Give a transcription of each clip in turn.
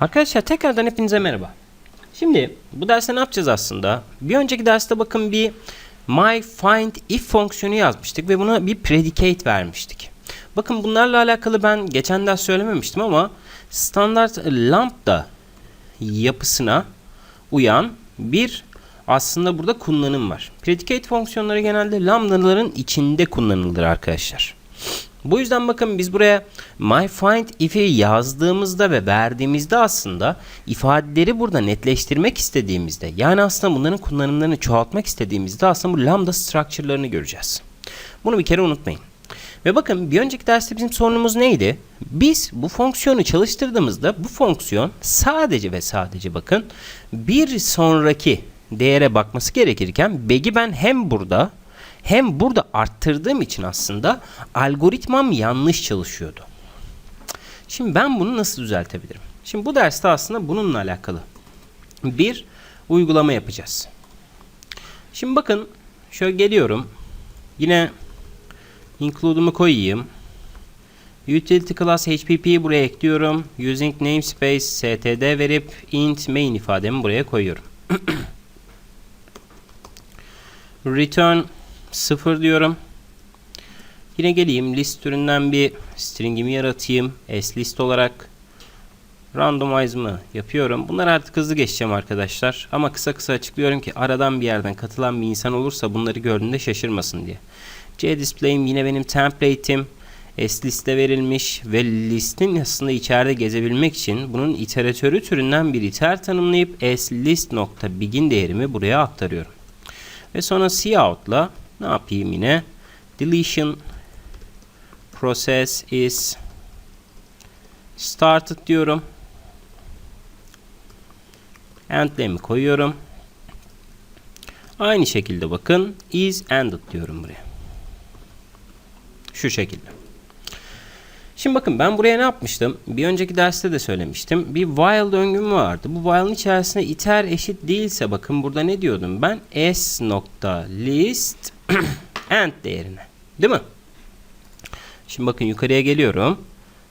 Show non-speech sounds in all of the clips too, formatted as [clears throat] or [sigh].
Arkadaşlar tekrardan hepinize merhaba. Şimdi bu derste ne yapacağız aslında? Bir önceki derste bakın bir my find if fonksiyonu yazmıştık ve buna bir predicate vermiştik. Bakın bunlarla alakalı ben geçen ders söylememiştim ama standart lambda yapısına uyan bir aslında burada kullanım var. Predicate fonksiyonları genelde lambdaların içinde kullanılır arkadaşlar. Bu yüzden bakın biz buraya my find if'i yazdığımızda ve verdiğimizde aslında ifadeleri burada netleştirmek istediğimizde yani aslında bunların kullanımlarını çoğaltmak istediğimizde aslında bu lambda structure'larını göreceğiz. Bunu bir kere unutmayın. Ve bakın bir önceki derste bizim sorunumuz neydi? Biz bu fonksiyonu çalıştırdığımızda bu fonksiyon sadece ve sadece bakın bir sonraki değere bakması gerekirken Beg'i ben hem burada hem burada arttırdığım için aslında algoritmam yanlış çalışıyordu. Şimdi ben bunu nasıl düzeltebilirim? Şimdi bu derste aslında bununla alakalı bir uygulama yapacağız. Şimdi bakın şöyle geliyorum. Yine include'umu koyayım. Utility class HPP'yi buraya ekliyorum. Using namespace std verip int main ifademi buraya koyuyorum. [clears throat] Return 0 diyorum. Yine geleyim list türünden bir stringimi yaratayım. slist olarak randomize'ımı yapıyorum. Bunları artık hızlı geçeceğim arkadaşlar. Ama kısa kısa açıklıyorum ki aradan bir yerden katılan bir insan olursa bunları gördüğünde şaşırmasın diye. CDisplay'im yine benim template'im. sliste verilmiş ve listin aslında içeride gezebilmek için bunun iteratörü türünden bir iter tanımlayıp slist.begin değerimi buraya aktarıyorum. Ve sonra cout'la ne yapayım yine? Deletion process is started diyorum. End'lemi koyuyorum. Aynı şekilde bakın is ended diyorum buraya. Şu şekilde. Şimdi bakın ben buraya ne yapmıştım? Bir önceki derste de söylemiştim. Bir while döngüm vardı. Bu while'ın içerisinde iter eşit değilse bakın burada ne diyordum ben? s nokta list [clears throat] end değerine. Değil mi? Şimdi bakın yukarıya geliyorum.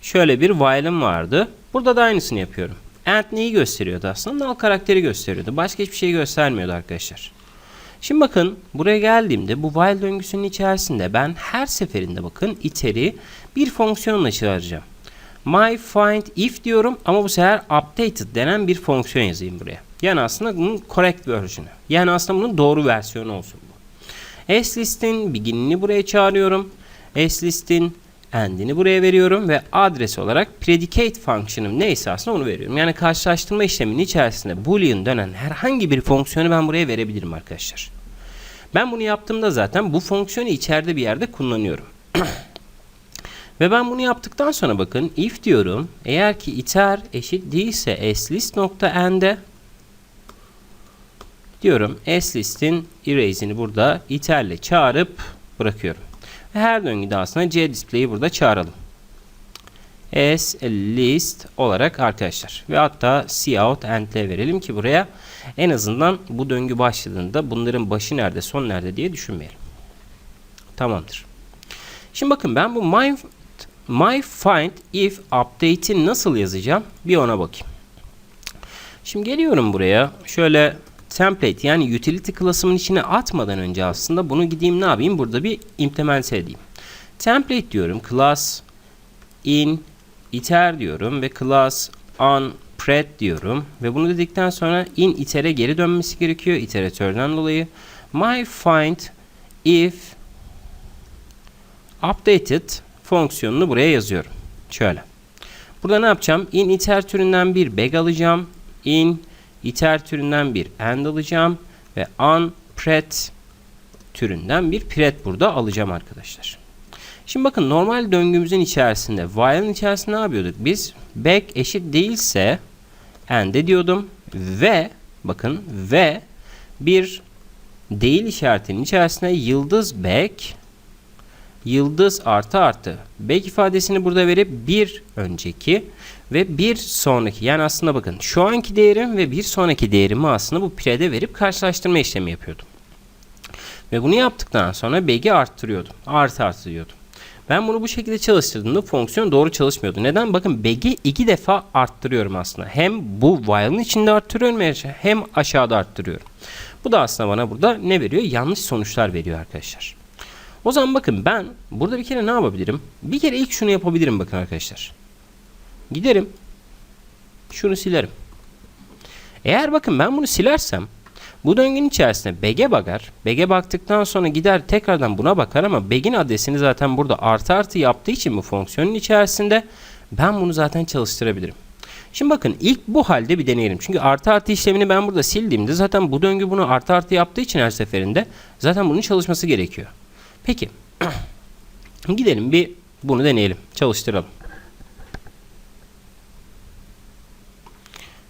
Şöyle bir while'ım vardı. Burada da aynısını yapıyorum. End neyi gösteriyordu aslında? Null karakteri gösteriyordu. Başka hiçbir şey göstermiyordu arkadaşlar. Şimdi bakın buraya geldiğimde bu while döngüsünün içerisinde ben her seferinde bakın iteri bir fonksiyonla çağıracağım. My find if diyorum ama bu sefer updated denen bir fonksiyon yazayım buraya. Yani aslında bunun correct version'ı. Yani aslında bunun doğru versiyonu olsun bu. slist'in begin'ini buraya çağırıyorum. slist'in end'ini buraya veriyorum ve adres olarak predicate fonksiyonum neyse aslında onu veriyorum. Yani karşılaştırma işleminin içerisinde boolean dönen herhangi bir fonksiyonu ben buraya verebilirim arkadaşlar. Ben bunu yaptığımda zaten bu fonksiyonu içeride bir yerde kullanıyorum. [clears throat] ve ben bunu yaptıktan sonra bakın if diyorum. Eğer ki iter eşit değilse slist.end'e diyorum slist'in erase'ini burada iterle çağırıp bırakıyorum. Ve her döngüde aslında cdisplay'i burada çağıralım. S list olarak arkadaşlar. Ve hatta cout end'le verelim ki buraya en azından bu döngü başladığında bunların başı nerede son nerede diye düşünmeyelim. Tamamdır. Şimdi bakın ben bu my, my find if update'i nasıl yazacağım bir ona bakayım. Şimdi geliyorum buraya. Şöyle template yani utility class'ımın içine atmadan önce aslında bunu gideyim ne yapayım? Burada bir implement edeyim. Template diyorum. Class in iter diyorum ve class on pred diyorum ve bunu dedikten sonra in itere geri dönmesi gerekiyor iteratörden dolayı. My find if updated fonksiyonunu buraya yazıyorum. Şöyle. Burada ne yapacağım? In iter türünden bir bag alacağım. In iter türünden bir end alacağım ve on pred türünden bir pred burada alacağım arkadaşlar. Şimdi bakın normal döngümüzün içerisinde while'ın içerisinde ne yapıyorduk? Biz back eşit değilse end'e diyordum ve bakın ve bir değil işaretinin içerisine yıldız back yıldız artı artı back ifadesini burada verip bir önceki ve bir sonraki yani aslında bakın şu anki değerim ve bir sonraki değerimi aslında bu pred'e verip karşılaştırma işlemi yapıyordum. Ve bunu yaptıktan sonra back'i arttırıyordum. Artı diyordum. Ben bunu bu şekilde çalıştırdığımda fonksiyon doğru çalışmıyordu. Neden? Bakın begi iki defa arttırıyorum aslında. Hem bu while'ın içinde arttırıyorum hem aşağıda arttırıyorum. Bu da aslında bana burada ne veriyor? Yanlış sonuçlar veriyor arkadaşlar. O zaman bakın ben burada bir kere ne yapabilirim? Bir kere ilk şunu yapabilirim bakın arkadaşlar. Giderim. Şunu silerim. Eğer bakın ben bunu silersem bu döngünün içerisinde bege bakar. Bege baktıktan sonra gider tekrardan buna bakar ama begin adresini zaten burada artı artı yaptığı için bu fonksiyonun içerisinde ben bunu zaten çalıştırabilirim. Şimdi bakın ilk bu halde bir deneyelim. Çünkü artı artı işlemini ben burada sildiğimde zaten bu döngü bunu artı artı yaptığı için her seferinde zaten bunun çalışması gerekiyor. Peki. [clears throat] Gidelim bir bunu deneyelim. Çalıştıralım.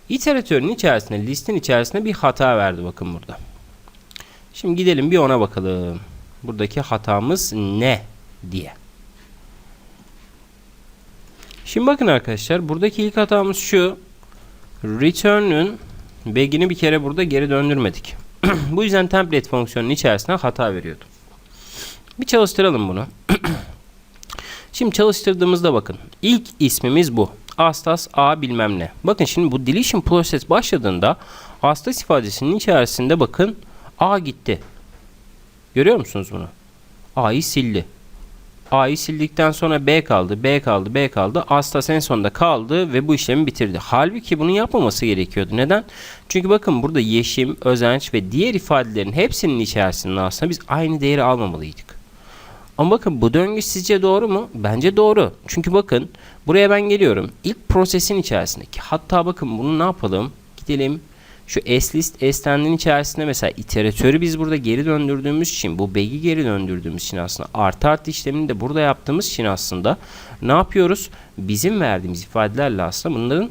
İteratörün içerisinde, listin içerisinde bir hata verdi bakın burada. Şimdi gidelim bir ona bakalım. Buradaki hatamız ne diye. Şimdi bakın arkadaşlar buradaki ilk hatamız şu. Return'ün bag'ini bir kere burada geri döndürmedik. [clears throat] Bu yüzden template fonksiyonunun içerisine hata veriyordu. Bir çalıştıralım bunu. [clears throat] Şimdi çalıştırdığımızda bakın. ilk ismimiz bu. Astas A bilmem ne. Bakın şimdi bu deletion process başladığında Astas ifadesinin içerisinde bakın A gitti. Görüyor musunuz bunu? A'yı sildi. A'yı sildikten sonra B kaldı, B kaldı, B kaldı. Astas en sonunda kaldı ve bu işlemi bitirdi. Halbuki bunu yapmaması gerekiyordu. Neden? Çünkü bakın burada yeşim, özenç ve diğer ifadelerin hepsinin içerisinde aslında biz aynı değeri almamalıydık. Ama bakın bu döngü sizce doğru mu? Bence doğru. Çünkü bakın buraya ben geliyorum. İlk prosesin içerisindeki hatta bakın bunu ne yapalım? Gidelim şu s list s'tend'in içerisinde mesela iteratörü biz burada geri döndürdüğümüz için bu bag'i geri döndürdüğümüz için aslında artı artı işlemini de burada yaptığımız için aslında ne yapıyoruz? Bizim verdiğimiz ifadelerle aslında bunların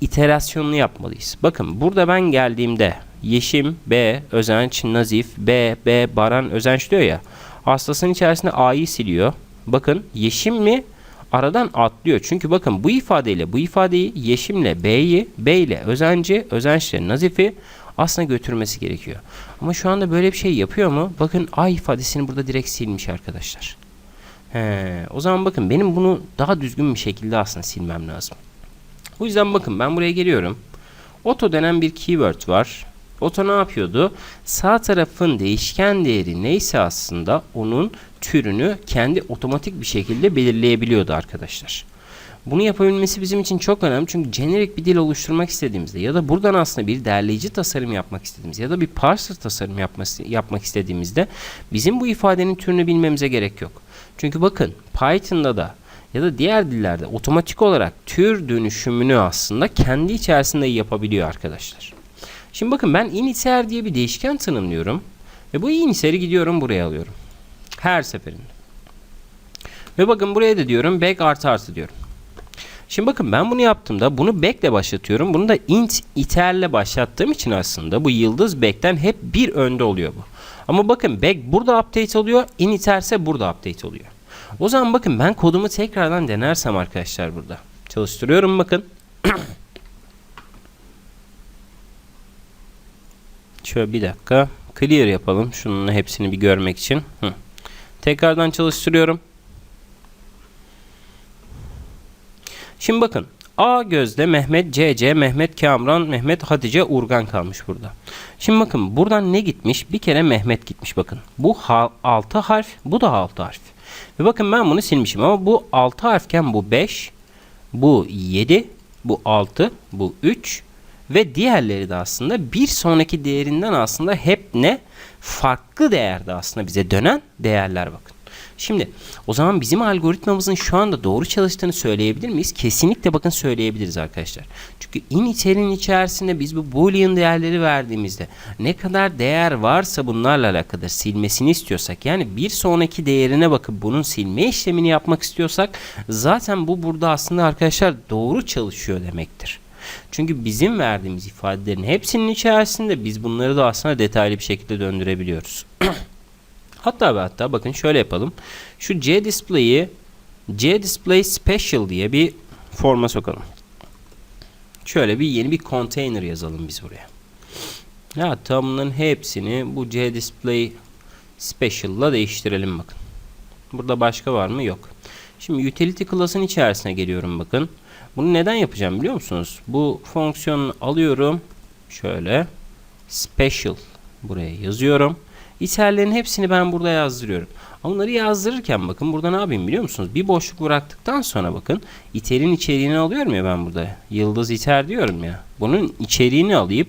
iterasyonunu yapmalıyız. Bakın burada ben geldiğimde Yeşim, B, Özenç, Nazif, B, B, Baran, Özenç diyor ya. Hastasının içerisinde A'yı siliyor. Bakın Yeşim mi? Aradan atlıyor. Çünkü bakın bu ifadeyle bu ifadeyi Yeşim'le B'yi, B ile Özenci, Özenç'le Nazif'i aslında götürmesi gerekiyor. Ama şu anda böyle bir şey yapıyor mu? Bakın A ifadesini burada direkt silmiş arkadaşlar. He, o zaman bakın benim bunu daha düzgün bir şekilde aslında silmem lazım. O yüzden bakın ben buraya geliyorum. Auto denen bir keyword var. Auto ne yapıyordu? Sağ tarafın değişken değeri neyse aslında onun türünü kendi otomatik bir şekilde belirleyebiliyordu arkadaşlar. Bunu yapabilmesi bizim için çok önemli çünkü jenerik bir dil oluşturmak istediğimizde ya da buradan aslında bir derleyici tasarım yapmak istediğimizde ya da bir parser tasarım yapması, yapmak istediğimizde bizim bu ifadenin türünü bilmemize gerek yok. Çünkü bakın Python'da da ya da diğer dillerde otomatik olarak tür dönüşümünü aslında kendi içerisinde yapabiliyor arkadaşlar. Şimdi bakın ben initer diye bir değişken tanımlıyorum. Ve bu initer'i gidiyorum buraya alıyorum. Her seferinde. Ve bakın buraya da diyorum back artı artı diyorum. Şimdi bakın ben bunu yaptığımda bunu back ile başlatıyorum. Bunu da int iter'le başlattığım için aslında bu yıldız back'ten hep bir önde oluyor bu. Ama bakın back burada update oluyor. In iter ise burada update oluyor. O zaman bakın ben kodumu tekrardan denersem arkadaşlar burada. Çalıştırıyorum bakın. [clears throat] Şöyle bir dakika. Clear yapalım. Şunun hepsini bir görmek için. Hı. Tekrardan çalıştırıyorum. Şimdi bakın. A gözde Mehmet CC, Mehmet Kamran, Mehmet Hatice Urgan kalmış burada. Şimdi bakın buradan ne gitmiş? Bir kere Mehmet gitmiş bakın. Bu 6 harf, bu da 6 harf. Ve bakın ben bunu silmişim ama bu 6 harfken bu 5, bu 7, bu 6, bu 3, ve diğerleri de aslında bir sonraki değerinden aslında hep ne? Farklı değerde aslında bize dönen değerler bakın. Şimdi o zaman bizim algoritmamızın şu anda doğru çalıştığını söyleyebilir miyiz? Kesinlikle bakın söyleyebiliriz arkadaşlar. Çünkü in içerinin içerisinde biz bu boolean değerleri verdiğimizde ne kadar değer varsa bunlarla alakalı silmesini istiyorsak yani bir sonraki değerine bakıp bunun silme işlemini yapmak istiyorsak zaten bu burada aslında arkadaşlar doğru çalışıyor demektir. Çünkü bizim verdiğimiz ifadelerin hepsinin içerisinde biz bunları da aslında detaylı bir şekilde döndürebiliyoruz. [clears throat] hatta ve hatta bakın şöyle yapalım. Şu C display'i C display special diye bir forma sokalım. Şöyle bir yeni bir container yazalım biz buraya. Ya hatta bunların hepsini bu C display special'la değiştirelim bakın. Burada başka var mı? Yok. Şimdi utility class'ın içerisine geliyorum bakın. Bunu neden yapacağım biliyor musunuz? Bu fonksiyonu alıyorum. Şöyle special buraya yazıyorum. İterlerin hepsini ben burada yazdırıyorum. Onları yazdırırken bakın burada ne yapayım biliyor musunuz? Bir boşluk bıraktıktan sonra bakın iterin içeriğini alıyorum ya ben burada. Yıldız iter diyorum ya. Bunun içeriğini alayım.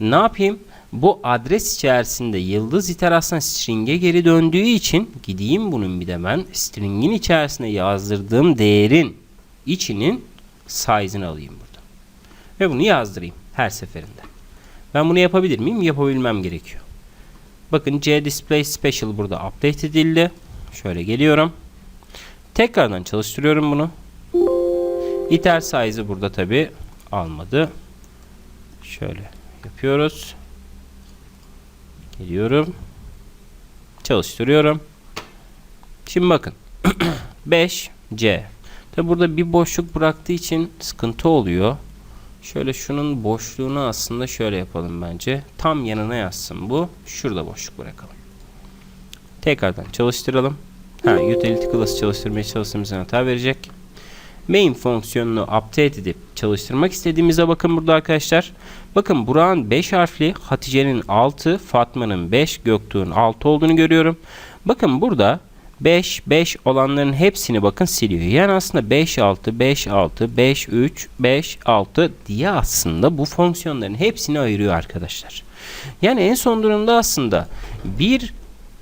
Ne yapayım? Bu adres içerisinde yıldız iter aslında string'e geri döndüğü için gideyim bunun bir de ben string'in içerisine yazdırdığım değerin içinin size'ını alayım burada. Ve bunu yazdırayım her seferinde. Ben bunu yapabilir miyim? Yapabilmem gerekiyor. Bakın C display special burada update edildi. Şöyle geliyorum. Tekrardan çalıştırıyorum bunu. Iter size'ı burada tabi almadı. Şöyle yapıyoruz. Geliyorum. Çalıştırıyorum. Şimdi bakın. [clears throat] 5C. Tabi burada bir boşluk bıraktığı için sıkıntı oluyor. Şöyle şunun boşluğunu aslında şöyle yapalım bence. Tam yanına yazsın bu. Şurada boşluk bırakalım. Tekrardan çalıştıralım. Ha, utility class çalıştırmaya çalıştığımızda hata verecek. Main fonksiyonunu update edip çalıştırmak istediğimize bakın burada arkadaşlar. Bakın Burak'ın 5 harfli, Hatice'nin 6, Fatma'nın 5, Göktuğ'un 6 olduğunu görüyorum. Bakın burada 5, 5 olanların hepsini bakın siliyor. Yani aslında 5, 6, 5, 6, 5, 3, 5, 6 diye aslında bu fonksiyonların hepsini ayırıyor arkadaşlar. Yani en son durumda aslında bir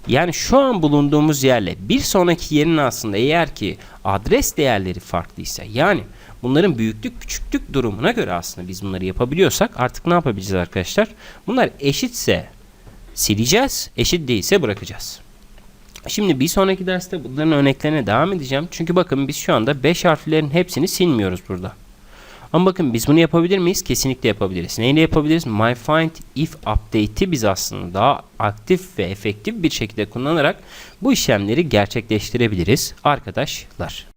yani şu an bulunduğumuz yerle bir sonraki yerin aslında eğer ki adres değerleri farklıysa yani bunların büyüklük küçüklük durumuna göre aslında biz bunları yapabiliyorsak artık ne yapabileceğiz arkadaşlar? Bunlar eşitse sileceğiz, eşit değilse bırakacağız. Şimdi bir sonraki derste bunların örneklerine devam edeceğim. Çünkü bakın biz şu anda 5 harflerin hepsini silmiyoruz burada. Ama bakın biz bunu yapabilir miyiz? Kesinlikle yapabiliriz. Neyle yapabiliriz? My find if update'i biz aslında daha aktif ve efektif bir şekilde kullanarak bu işlemleri gerçekleştirebiliriz arkadaşlar.